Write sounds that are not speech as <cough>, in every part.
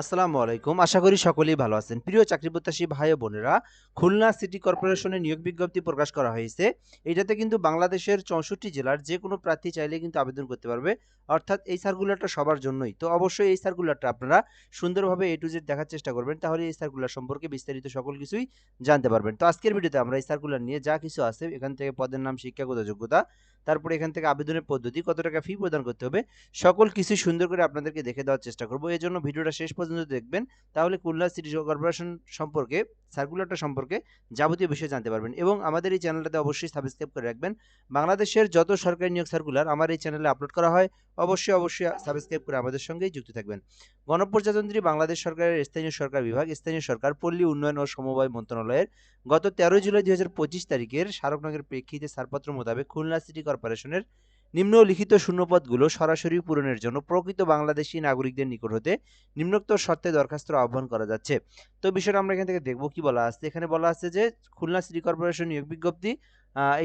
আসসালামু আলাইকুম। আশা করি সকলেই ভালো আছেন। প্রিয় চাকরি প্রত্যাশী ভাই বোনেরা, খুলনা সিটি কর্পোরেশনের নিয়োগ বিজ্ঞপ্তি প্রকাশ করা হয়েছে। এটাতে কিন্তু বাংলাদেশের চৌষট্টি জেলার যে কোনো প্রার্থী চাইলে কিন্তু আবেদন করতে পারবে। অর্থাৎ এই সার্কুলারটা সবার জন্যই। তো অবশ্যই এই সার্কুলারটা আপনারা সুন্দরভাবে এ টু জেড দেখার চেষ্টা করবেন। তাহলে এই সার্কুলার সম্পর্কে বিস্তারিত সকল কিছুই জানতে পারবেন। তো আজকের ভিডিওতে আমরা এই সার্কুলার নিয়ে যা কিছু আছে, এখান থেকে পদের নাম শিক্ষাগত যোগ্যতা তারপরে এখান থেকে আবেদনের পদ্ধতি, কত টাকা ফি প্রদান করতে হবে, সকল কিছু সুন্দর করে আপনাদেরকে দেখে দেওয়ার চেষ্টা করব। এই জন্য ভিডিওটা শেষ পর্যন্ত দেখবেন, তাহলে খুলনা সিটি কর্পোরেশন সম্পর্কে সার্কুলারটা সম্পর্কে যাবতীয় বিষয় জানতে পারবেন। এবং আমাদের এই চ্যানেলটাতে অবশ্যই সাবস্ক্রাইব করে রাখবেন। বাংলাদেশের যত সরকারি নিয়োগ সার্কুলার আমার এই চ্যানেলে আপলোড করা হয়, অবশ্যই অবশ্যই সাবস্ক্রাইব করে আমাদের সঙ্গেই যুক্ত থাকবেন। গণপ্রজাতন্ত্রী বাংলাদেশ সরকারের স্থানীয় সরকার বিভাগ, স্থানীয় সরকার, পল্লী উন্নয়ন ও সমবায় মন্ত্রণালয়ের গত তেরোই জুলাই দুই হাজার পঁচিশ তারিখের স্মারকনগরের প্রেক্ষিতে ছাড়পত্র মোতাবেক খুলনা সিটি কর্পোরেশনের নিম্নলিখিত শূন্যপদগুলো সরাসরি পূরণের জন্য প্রকৃত বাংলাদেশী নাগরিকদের নিকট হতে নিম্নোক্ত শর্তে দরখাস্ত আহ্বান করা যাচ্ছে। তো বিষয়টা আমরা এখান থেকে দেখব কি বলা আছে। এখানে বলা আছে যে খুলনা সিটি কর্পোরেশন নিয়োগ বিজ্ঞপ্তি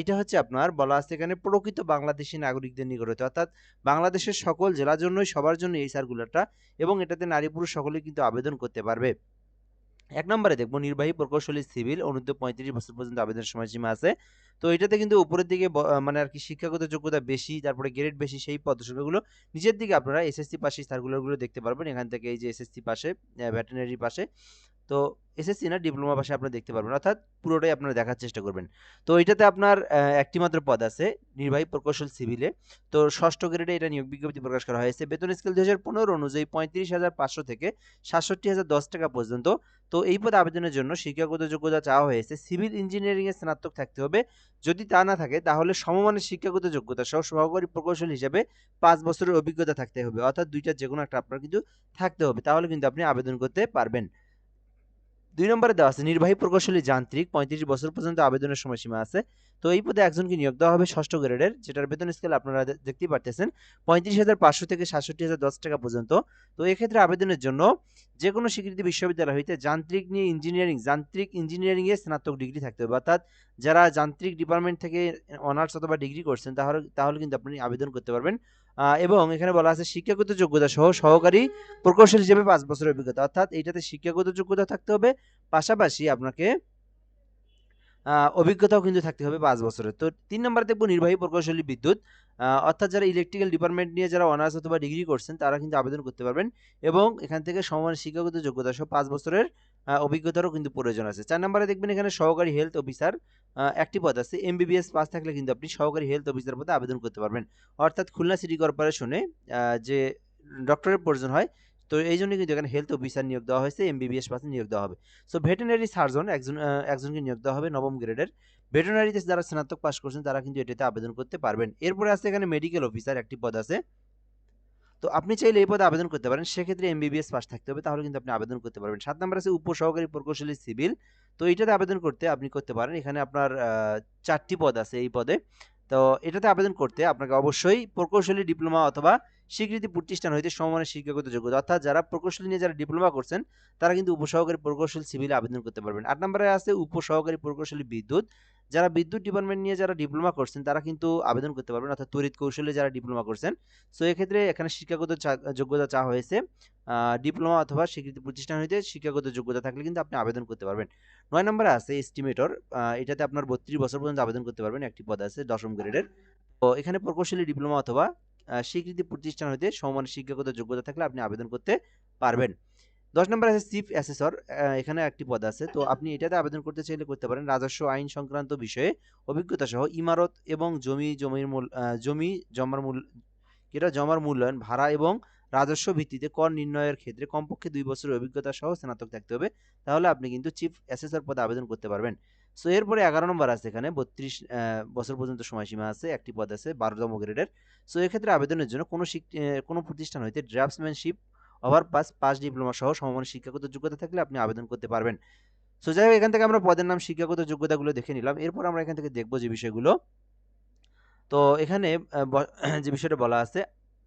এটা হচ্ছে আপনার বলা আছে এখানে প্রকৃত বাংলাদেশী নাগরিকদের নিকট হতে। অর্থাৎ বাংলাদেশের সকল জেলার জন্যই সবার জন্য এই সার্কুলারটা এবং এটাতে নারী পুরুষ সকলেই কিন্তু আবেদন করতে পারবে। এক নম্বরে দেখব নির্বাহী প্রকৌশলী সিভিল অনুদ্ধ পঁয়ত্রিশ বছর পর্যন্ত আবেদন সময়সীমা আছে। তো এটাতে কিন্তু উপরের দিকে মানে আর কি শিক্ষাগত যোগ্যতা বেশি, তারপরে গ্রেড বেশি, সেই পদসংখ্যাগুলো নিচের দিকে আপনারা এসএসসি পাশে সার্কুলারগুলো দেখতে পারবেন। এখান থেকে এই যে এসএসসি পাশে ভেটেনারি পাশে। তো এসএসসি না ডিপ্লোমা পাশে আপনারা দেখতে পারবেন, অর্থাৎ পুরোটাই আপনারা দেখার চেষ্টা করবেন। তো এটাতে আপনার একটি মাত্র পদ আছে, নির্বাহী প্রকৌশল সিভিলে তো ষষ্ঠ গ্রেডে এটা নিয়োগ বিজ্ঞপ্তি প্রকাশ করা হয়েছে। বেতন স্কেল দুই হাজার পনেরো অনুযায়ী পঁয়ত্রিশ হাজার পাঁচশো থেকে সাতষট্টি হাজার দশ টাকা পর্যন্ত। তো এই পদে আবেদনের জন্য শিক্ষাগত যোগ্যতা চাওয়া হয়েছে। সিভিল ইঞ্জিনিয়ারিং এর স্নাতক থাকতে হবে। যদি তা না থাকে, তাহলে সমমানের শিক্ষাগত যোগ্যতা সহ সহকারী প্রকৌশল হিসেবে পাঁচ বছরের অভিজ্ঞতা থাকতে হবে। অর্থাৎ দুইটা যে কোনো একটা আপনার কিন্তু থাকতে হবে। তাহলে কিন্তু আপনি আবেদন করতে পারবেন। দুই নম্বরে দেওয়া আছে, নির্বাহী প্রকৌশলী যান্ত্রিক, পঁয়ত্রিশ বছর পর্যন্ত আবেদনের সময়সীমা আছে। তো এই পদে একজনকে নিয়োগ দেওয়া হবে ষষ্ঠ গ্রেডের, যেটার বেতন স্কেল আপনারা দেখতেই পারতেছেন, পঁয়ত্রিশ হাজার পাঁচশো থেকে সাতষট্টি হাজার দশ টাকা পর্যন্ত। তো এক্ষেত্রে আবেদনের জন্য যে কোনো স্বীকৃতি বিশ্ববিদ্যালয় হইতে যান্ত্রিক নিয়ে ইঞ্জিনিয়ারিং যান্ত্রিক ইঞ্জিনিয়ারিং এ স্নাতক ডিগ্রি থাকতে হবে। অর্থাৎ যারা যান্ত্রিক ডিপার্টমেন্ট থেকে অনার্স অথবা ডিগ্রি করছেন, তাহলে তাহলে কিন্তু আপনি আবেদন করতে পারবেন। এবং এখানে বলা আছে শিক্ষাগত যোগ্যতা সহ সহকারী প্রকৌশল হিসেবে পাঁচ বছরের অভিজ্ঞতা। অর্থাৎ এইটাতে শিক্ষাগত যোগ্যতা থাকতে হবে, পাশাপাশি আপনাকে অভিজ্ঞতাও কিন্তু থাকতে হবে পাঁচ বছরের। তো তিন নম্বরে দেখব নির্বাহী প্রকৌশলী বিদ্যুৎ। অর্থাৎ যারা ইলেকট্রিক্যাল ডিপার্টমেন্ট নিয়ে যারা অনার্স অথবা ডিগ্রি করছেন, তারা কিন্তু আবেদন করতে পারবেন এবং এখান থেকে সমান শিক্ষাগত যোগ্যতা সহ পাঁচ বছরের অভিজ্ঞতারও কিন্তু প্রয়োজন আছে। চার নম্বরে দেখবেন এখানে সহকারী হেলথ অফিসার একটি পদ আছে। এমবিবিএস পাস থাকলে কিন্তু আপনি সহকারী হেলথ অফিসার পদে আবেদন করতে পারবেন। অর্থাৎ খুলনা সিটি কর্পোরেশনে যে ডক্টরের প্রয়োজন হয় তো এই জন্য কিন্তু এখানে হেলথ অফিসার নিয়োগ দেওয়া হয়েছে এমবিবিএস পাসে নিয়োগ দেওয়া হবে। সো ভেটেনারি সার্জন একজন একজনকে নিয়োগ দেওয়া হবে নবম গ্রেডের ভেটেনারিতে যারা স্নাতক পাস করছেন, তারা কিন্তু এটাতে আবেদন করতে পারবেন। এরপরে আছে এখানে মেডিকেল অফিসার একটি পদ আছে। তো আপনি চাইলে এই পদে আবেদন করতে পারেন। সেক্ষেত্রে এমবিবিএস পাস থাকতে হবে, তাহলে কিন্তু আপনি আবেদন করতে পারবেন। সাত নম্বর আছে উপসহকারী প্রকৌশলী সিভিল। তো এটাতে আবেদন করতে আপনি করতে পারেন। এখানে আপনার চারটি পদ আছে এই পদে। তো এটাতে আবেদন করতে আপনাকে অবশ্যই প্রকৌশলী ডিপ্লোমা অথবা স্বীকৃতি প্রতিষ্ঠান হইতে সমমানের শিক্ষাগত যোগ্যতা, অর্থাৎ যারা প্রকৌশলী নিয়ে যারা ডিপ্লোমা করছেন, তারা কিন্তু উপসহকারী প্রকৌশল সিভিলে আবেদন করতে পারবেন। আট নম্বরে আছে উপসহকারী প্রকৌশলী বিদ্যুৎ। যারা বিদ্যুৎ ডিপার্টমেন্ট নিয়ে যারা ডিপ্লোমা করছেন, তারা কিন্তু আবেদন করতে পারবেন। অর্থাৎ তড়িৎ কৌশলে যারা ডিপ্লোমা করছেন। সো এক্ষেত্রে এখানে শিক্ষাগত চা- যোগ্যতা চাওয়া হয়েছে। ডিপ্লোমা অথবা স্বীকৃতি প্রতিষ্ঠান হইতে শিক্ষাগত যোগ্যতা থাকলে কিন্তু আপনি আবেদন করতে পারবেন। নয় নম্বরে আছে এস্টিমেটর এটাতে আপনার বত্রিশ বছর পর্যন্ত আবেদন করতে পারবেন। একটি পদ আছে দশম গ্রেডের তো, এখানে প্রকৌশলী ডিপ্লোমা অথবা স্বীকৃতি প্রতিষ্ঠান হইতে সমানের শিক্ষাগত যোগ্যতা থাকলে আপনি আবেদন করতে পারবেন। দশ নম্বর আছে চিফ অ্যাসেসর এখানে একটি পদ আছে। তো আপনি এটাতে আবেদন করতে চাইলে করতে পারেন রাজস্ব আইন সংক্রান্ত বিষয়ে অভিজ্ঞতা সহ ইমারত এবং জমি, জমির মূল জমি জমার মূল এটা জমার মূল্যায়ন, ভাড়া এবং রাজস্ব ভিত্তিতে কর নির্ণয়ের ক্ষেত্রে কমপক্ষে দুই বছরের অভিজ্ঞতা সহ স্নাতক থাকতে হবে। তাহলে আপনি কিন্তু চিফ অ্যাসেসর পদে আবেদন করতে পারবেন। সো এরপরে এগারো নম্বর আছে এখানে, বত্রিশ বছর পর্যন্ত সময়সীমা আছে, একটি পদ আছে বারোতম গ্রেডের। সো এক্ষেত্রে আবেদনের জন্য কোনো কোনো প্রতিষ্ঠান হইতে draftsmanship over pass pass diploma সহ সমমানের শিক্ষাগত যোগ্যতা থাকলে আপনি আবেদন করতে পারবেন। সো যাই হোক, এখান থেকে আমরা পদের নাম, শিক্ষাগত যোগ্যতাগুলো দেখে নিলাম। এরপর আমরা এখান থেকে দেখব যে বিষয়গুলো। তো, এখানে <clears throat> যে বিষয়টা বলা আছে,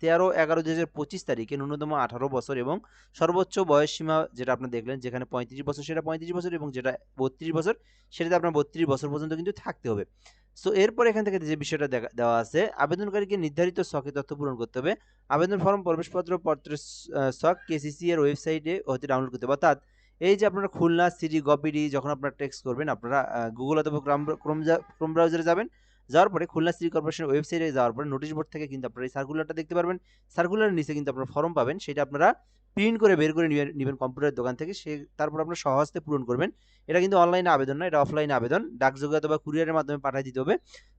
তেরো, এগারো দুই হাজার পঁচিশ তারিখে ন্যূনতম আঠারো বছর এবং সর্বোচ্চ বয়স সীমা যেটা আপনি দেখলেন, যেখানে পঁয়ত্রিশ বছর, সেটা পঁয়ত্রিশ বছর এবং যেটা বত্রিশ বছর, সেটাতে আপনার বত্রিশ বছর পর্যন্ত কিন্তু থাকতে হবে। সো এরপর এখান থেকে যে বিষয়টা দেওয়া আছে, আবেদনকারীকে নির্ধারিত শখে তথ্য পূরণ করতে হবে। আবেদন ফর্ম, প্রবেশপত্র, পত্রের শখ কেসিসি এর ওয়েবসাইটে হতে ডাউনলোড করতে হবে। অর্থাৎ এই যে আপনারা খুলনা, সিটি গপিডি যখন আপনারা টেক্সট করবেন, আপনারা গুগল অথবা ক্রোম ক্রোম ব্রাউজারে যাবেন, যাওয়ার পরে খুলনা সিটি কর্পোরেশন ওয়েবসাইটে যাওয়ার পরে নোটিশ বোর্ড থেকে কিন্তু আপনারা এই সার্কুলারটা দেখতে পারবেন। সার্কুলারের নিচে কিন্তু আপনারা ফর্ম পাবেন, সেটা আপনারা প্রিন্ট করে বের করে নেবেন কম্পিউটারের দোকান থেকে, সে তারপর আপনারা সহজতে পূরণ করবেন। এটা কিন্তু অনলাইনে আবেদন না, এটা অফলাইনে আবেদন। ডাকযোগে অথবা কুরিয়ারের মাধ্যমে পাঠিয়ে দিতে হবে।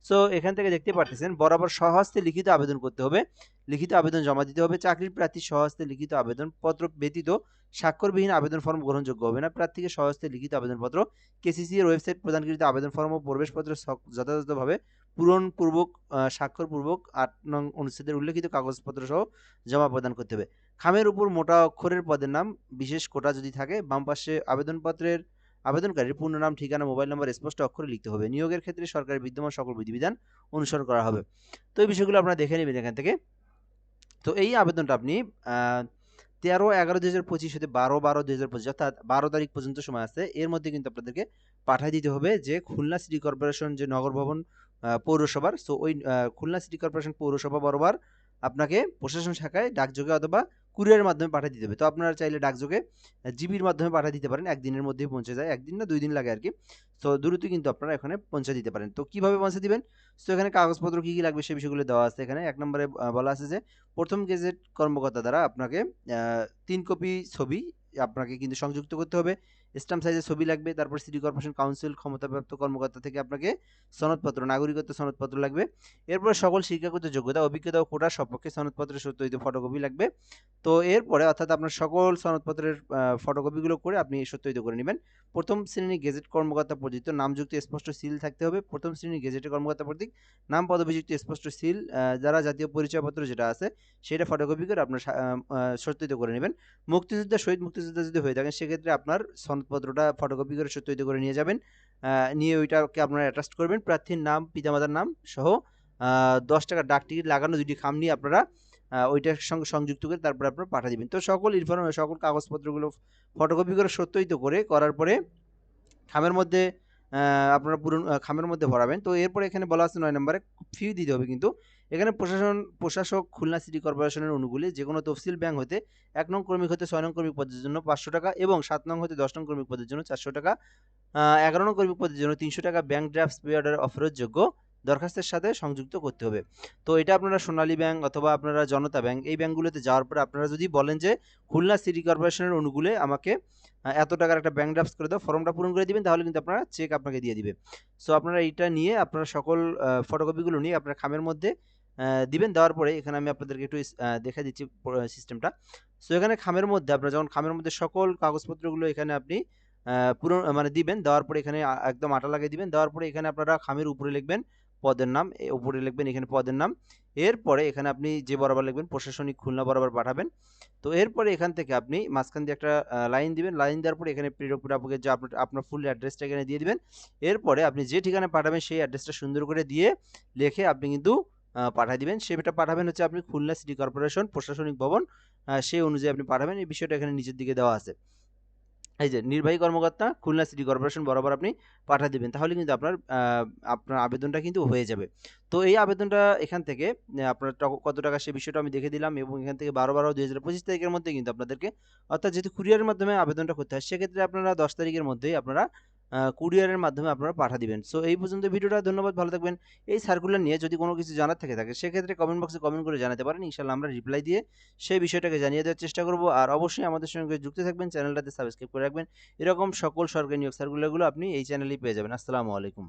সো এখান থেকে দেখতে পাচ্ছেন বরাবর সহস্তে লিখিত আবেদন করতে হবে। লিখিত আবেদন জমা দিতে হবে, চাকরির প্রার্থী সহস্তে লিখিত আবেদনপত্র ব্যতীত স্বাক্ষরবিহীন আবেদন ফর্ম গ্রহণযোগ্য হবে না। প্রার্থীকে সহস্তে লিখিত আবেদনপত্র কেসিসি এর ওয়েবসাইট প্রদানকৃত আবেদন ফর্ম ও প্রবেশপত্র যথাযথভাবে পূরণপূর্বক স্বাক্ষরপূর্বক আট নং অনুচ্ছেদের উল্লেখিত কাগজপত্র সহ জমা প্রদান করতে হবে। খামের উপর মোটা অক্ষরের পদের নাম, বিশেষ কোটা যদি থাকে, বাম পাশে আবেদনপত্রের আবেদনকারীর পূর্ণ নাম, ঠিকানা, মোবাইল নম্বর, স্পষ্ট অক্ষরে লিখতে হবে। নিয়োগের ক্ষেত্রে সরকারের বিদ্যমান সকল বিধিবিধান অনুসরণ করা হবে। তো এই বিষয়গুলো আপনারা দেখে নেবেন এখান থেকে। তো এই আবেদনটা আপনি তেরো এগারো দুই হাজার পঁচিশ হতে বারো বারো দুই হাজার পঁচিশ, অর্থাৎ বারো তারিখ পর্যন্ত সময় আছে। এর মধ্যে কিন্তু আপনাদেরকে পাঠিয়ে দিতে হবে যে খুলনা সিটি কর্পোরেশন যে নগর ভবন পৌরসভার। সো ওই খুলনা সিটি কর্পোরেশন পৌরসভা বরাবর আপনাকে প্রশাসন শাখায় ডাকযোগে অথবা কুরিয়ারের মাধ্যমে পাঠিয়ে দিতে হবে। তো আপনারা চাইলে ডাকযোগে জিবির মাধ্যমে পাঠিয়ে দিতে পারেন। একদিনের মধ্যেই পৌঁছে যায়, একদিন না দুই দিন লাগে আর কি তো দ্রুত কিন্তু আপনারা এখানে পৌঁছে দিতে পারেন। তো কীভাবে পৌঁছে দিবেন? তো এখানে কাগজপত্র কী কী লাগবে সে বিষয়গুলো দেওয়া আছে এখানে। এক নম্বরে বলা আছে যে, প্রথম গেজেট কর্মকর্তা দ্বারা আপনাকে তিন কপি ছবি আপনাকে কিন্তু সংযুক্ত করতে হবে। স্ট্যাম্প সাইজের ছবি লাগবে, তারপর সিটি কর্পোরেশন কাউন্সিল ক্ষমতাপ্রাপ্ত কর্মকর্তা থেকে আপনাকে সনদপত্র, নাগরিকত্ব সনদপত্র লাগবে। এরপরে সকল শিক্ষাগত যোগ্যতা, অভিজ্ঞতা ও কোটার সপক্ষে সনদপত্রের সত্যিত ফটোকপি লাগবে। তো এরপরে অর্থাৎ আপনার সকল সনদপত্রের ফটোকপিগুলো করে আপনি সত্যিত করে নেবেন। প্রথম শ্রেণি গেজেট কর্মকর্তা পর্যন্ত নামযুক্ত স্পষ্ট সিল থাকতে হবে। প্রথম শ্রেণি গেজেটের কর্মকর্তা প্রতীক নাম পদবিযুক্ত স্পষ্ট সিল যারা জাতীয় পরিচয়পত্র যেটা আছে, সেটা ফটোকপি করে আপনার সত্যিত করে নেবেন। মুক্তিযোদ্ধা, শহীদ মুক্তিযোদ্ধা যদি হয়ে থাকেন, সেক্ষেত্রে আপনার সনদপত্রটা ফটোকপি করে সত্যায়িত করে নিয়ে যাবেন। নিয়ে ওইটাকে আপনারা অ্যাটাস্ট করবেন। প্রার্থীর নাম, পিতামাতার নাম সহ দশ টাকা ডাক টিকিট লাগানো দুটি খাম নিয়ে আপনারা ওইটার সঙ্গে সংযুক্ত করে তারপরে আপনারা পাঠিয়ে দেবেন। তো সকল ইনফরমেশন সকল কাগজপত্রগুলো ফটোকপি করে সত্যায়িত করে করার পরে, খামের মধ্যে আপনারা পুরো খামের মধ্যে ভরাবেন। তো এরপরে এখানে বলা আছে নয় নম্বরে ফি দিতে হবে কিন্তু। এখানে প্রশাসন, প্রশাসক, খুলনা সিটি কর্পোরেশনের অনুকূলে যে কোনো তফসিল ব্যাংক হতে এক নং কর্মী হতে ছয় নং কর্মী পদের জন্য পাঁচশো টাকা এবং সাত নং হতে দশ নং কর্মী পদের জন্য চারশো টাকা। এগারো নং কর্মী পদের জন্য তিনশো টাকা ব্যাংক পে অর্ডার অফারযোগ্য দরখাস্তের সাথে সংযুক্ত করতে হবে। তো এটা আপনারা সোনালী ব্যাংক অথবা আপনারা জনতা ব্যাংক, এই ব্যাংকগুলোতে যাওয়ার পরে আপনারা যদি বলেন যে খুলনা সিটি কর্পোরেশনের অনুকূলে আমাকে এত টাকার একটা ব্যাংক ড্রাফট করে দাও, ফর্মটা পূরণ করে দিবেন, তাহলে কিন্তু আপনারা চেক আপনাকে দিয়ে দিবে। সো আপনারা এইটা নিয়ে আপনারা সকল ফটোকপিগুলো নিয়ে আপনার খামের মধ্যে দিবেন, দেওয়ার পরে এখানে আমি আপনাদেরকে একটু দেখা দিচ্ছি সিস্টেমটা সো এখানে খামের মধ্যে আপনারা যখন খামের মধ্যে সকল কাগজপত্রগুলো এখানে আপনি পুরো মানে দিবেন, দেওয়ার পরে এখানে একদম আটা লাগিয়ে দিবেন, দেওয়ার পরে এখানে আপনারা খামের উপরে লিখবেন পদের নাম উপরে লিখবেন এখানে পদের নাম। এরপরে এখানে আপনি যে বরাবর লিখবেন, প্রশাসনিক খুলনা বরাবর পাঠাবেন। তো এরপরে এখান থেকে আপনি মাঝখান দিয়ে একটা লাইন দিবেন। লাইন দেওয়ার পরে এখানে প্রিয়পুরাপুকে যে আপনার আপনার ফুল অ্যাড্রেসটা এখানে দিয়ে দিবেন। এরপরে আপনি যে ঠিকানা পাঠাবেন সেই অ্যাড্রেসটা সুন্দর করে দিয়ে লিখে আপনি কিন্তু পাঠিয়ে দিবেন। সেটা পাঠাবেন হচ্ছে আপনি খুলনা সিটি কর্পোরেশন প্রশাসনিক ভবন সেই অনুযায়ী আপনি পাঠাবেন। এই বিষয়টা এখানে নিচের দিকে দেওয়া আছে। এই যে নির্বাহী কর্মকর্তা খুলনা সিটি কর্পোরেশন বরাবর আপনি পাঠিয়ে দেবেন, তাহলে কিন্তু আপনার আপনার আবেদনটা কিন্তু হয়ে যাবে। তো এই আবেদনটা এখান থেকে আপনার কত টাকা সে বিষয়টা আমি দেখে দিলাম এবং এখান থেকে বারো বারো দুই হাজার পঁচিশ তারিখের মধ্যে কিন্তু আপনাদেরকে, অর্থাৎ যেহেতু কুরিয়ারের মাধ্যমে আবেদনটা করতে হয়, সেক্ষেত্রে আপনারা দশ তারিখের মধ্যেই আপনারা কুরিয়ারের মাধ্যমে আপনারা পাঠা দিবেন। সো এই পর্যন্ত ভিডিওটা, ধন্যবাদ, ভালো থাকবেন। এই সার্কুলার নিয়ে যদি কোনো কিছু জানার থেকে, থাকে, সেক্ষেত্রে কমেন্ট বক্সে কমেন্ট করে জানাতে পারেন। ইনশাল্লাহ আমরা রিপ্লাই দিয়ে সেই বিষয়টাকে জানিয়ে দেওয়ার চেষ্টা করব। আর অবশ্যই আমাদের সঙ্গে যুক্ত থাকবেন, চ্যানেলটাতে সাবস্ক্রাইব করে রাখবেন। এরকম সকল সরকারি নিয়োগ সার্কুলারগুলো আপনি এই চ্যানেলেই পেয়ে যাবেন। আসসালামু আলাইকুম।